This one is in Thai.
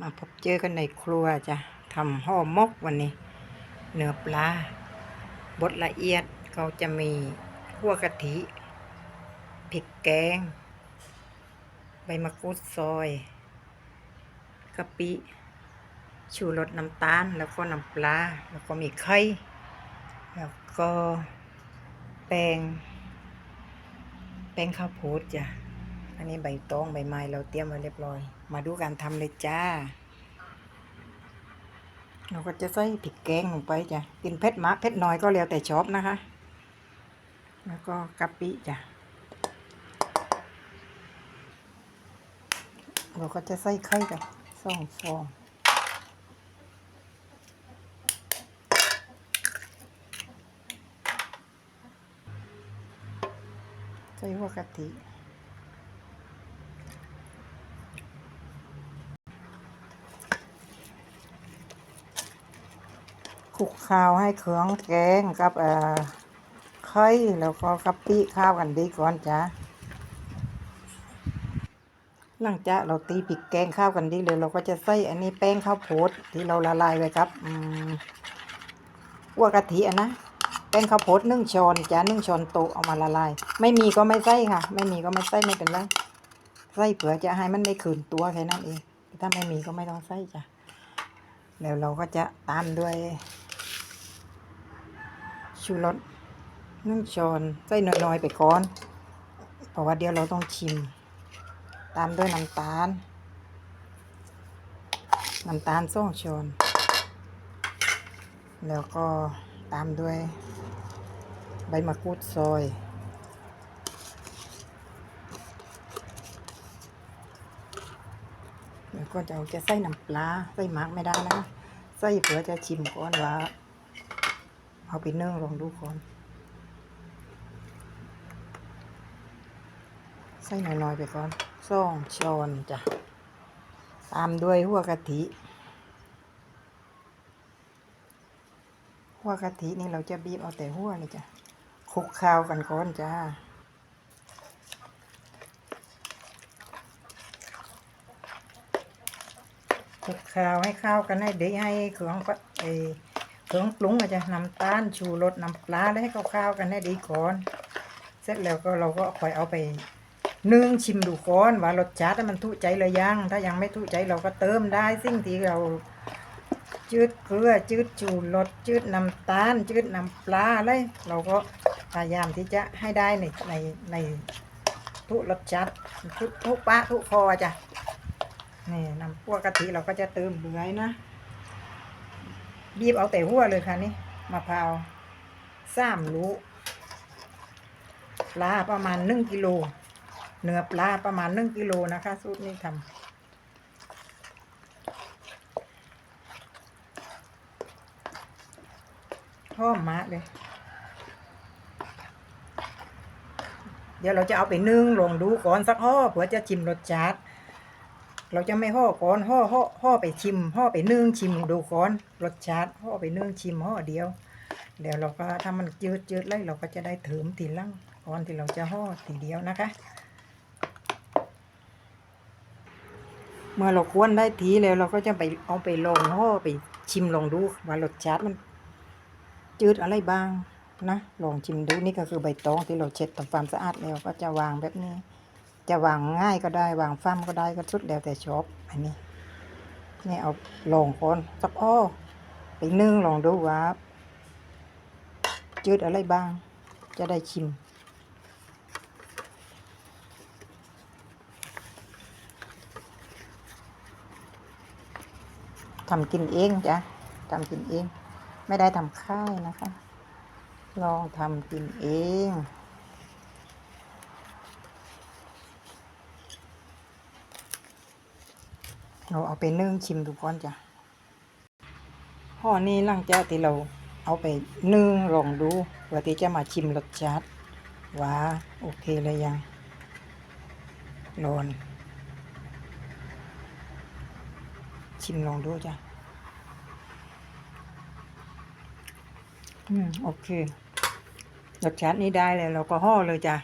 มาพบเจอกันในครัวจ้ะทำห่อมกวันนี้ เนื้อปลาบดละเอียดก็จะมีหัวกะทิพริกแกง ใบมะกรูดซอยกะปิชูรสน้ำตาล แล้วก็น้ำปลา แล้วก็มีไข่ แล้วก็แป้ง แป้งข้าวโพดจ้ะ อันนี้ใบตองใบไม้เราเตรียมไว้เรียบร้อย มาดูการทำเลยจ้า เราก็จะใส่พริกแกงลงไปจ้ะ กินเผ็ดมากเผ็ดน้อยก็แล้วแต่ชอบนะคะ แล้วก็กะปิจ้ะ เราก็จะใส่ไข่จ้ะสองฟองใส่หัวกะทิ คลุกข้าวให้เครื่องแกงกับเอ่อไข่แล้วก็กะปิข้าวกันดีก่อนจ้ะหลังจากเราตีพริกแกงข้าวกันดีเลยเราก็จะใส่อันนี้แป้งข้าวโพดที่เราละลายไว้ครับอืมหัวกะทิอะนะแป้งข้าวโพดนึ่งช้อนจ้ะนึ่งช้อนโตะเอามาละลาย ไม่มีก็ไม่ใส่ค่ะ ไม่มีก็ไม่ใส่ไม่เป็นไรใส่เผื่อจะให้มันได้ขืนตัวแค่นั้นเองถ้าไม่มีก็ไม่ต้องใส่จ้ะแล้วเราก็จะตามด้วย ชูรสนึ่งช้อนใส่น้อยๆไปก่อน เพราะว่าเดี๋ยวเราต้องชิม ตามด้วยน้ำตาล น้ำตาลสองช้อน แล้วก็ตามด้วยใบมะกรูดซอยแล้วก็จะเอาจะใส่น้ำปลาใส่หมักไม่ได้นะใส่เผื่อจะชิมก่อนว่า เอาไปนึ่งลองดูก่อน ใส่น้อยๆไปก่อนสองช้อนจ้ะ ตามด้วยหัวกะทิ หัวกะทินี่เราจะบีบเอาแต่หัวนี่จ้ะคลุกข้าวกันก่อนจ้าคลุกข้าวให้ข้าวกันให้เดีให้เครื่องก็ไอ เครื่องปรุงอาจจะน้ำตาลชูรสน้ำปลาแล้วให้ข้าวๆกันให้ดีก่อน เสร็จแล้วก็เราก็คอยเอาไปนึ่งชิมดูก่อนว่ารสชาติมันทุใจหรือยัง ถ้ายังไม่ทุใจเราก็เติมได้สิ่งที่เราจืดเกลือจืดชูรสจืดน้ำตาลจืดน้ำปลาอะไรเราก็พยายามที่จะให้ได้ในในในทุกรสชาติทุทุกปะทุกคอจ้ะนี่น้ำพวกกะทิเราก็จะเติมเบื่อนะ บีบเอาแต่หัวเลยค่ะนี่มะพร้าวสามลูกปลาประมาณหนึ่งกิโลเนื้อปลาประมาณหนึ่งกิโลนะคะ สูตรนี้ทำหอมมากเลย เดี๋ยวเราจะเอาไปนึ่งลองดูก่อนสักห่อเผื่อจะชิมรสชาติ เราจะไม่ห่อก่อนห่อห่อห่อไปชิมห่อไปนึ่งชิมดูก่อนรสชาติห่อไปนึ่งชิมห่อเดียวเดี๋ยวเราก็ถ้ามันจืดจืดเลยเราก็จะได้เถิมทีหลังก่อนที่เราจะห่อทีเดียวนะคะ เมื่อเราควนได้ทีแล้วเราก็จะไปเอาไปลองห่อไปชิมลองดูว่ารสชาติมันจืดอะไรบ้างนะลองชิมดูนี่ก็คือใบตองที่เราเช็ดทำความสะอาดแล้วก็จะวางแบบนี้ จะวางง่ายก็ได้วางฟ้ามก็ได้ก็สุดแล้วแต่ชอบอันนี้นี่เอาลงคนสักอ้อไปนึ่งลองดูว่าจืดอะไรบ้าง จะได้ชิม ทำกินเองจ้ะทำกินเอง ไม่ได้ทำค่ายนะคะ ลองทำกินเอง เราเอาไปนึ่งชิมดูก่อนจ้ะห่อนี้หลังจากที่เราเอาไปนึ่งลองดูเพื่อที่จะมาชิมรสชาติว่าโอเคเลยยังร้อนชิมลองดูจ้ะ อืม โอเค รสชาตินี้ได้เลย เราก็ห่อเลยจ้ะ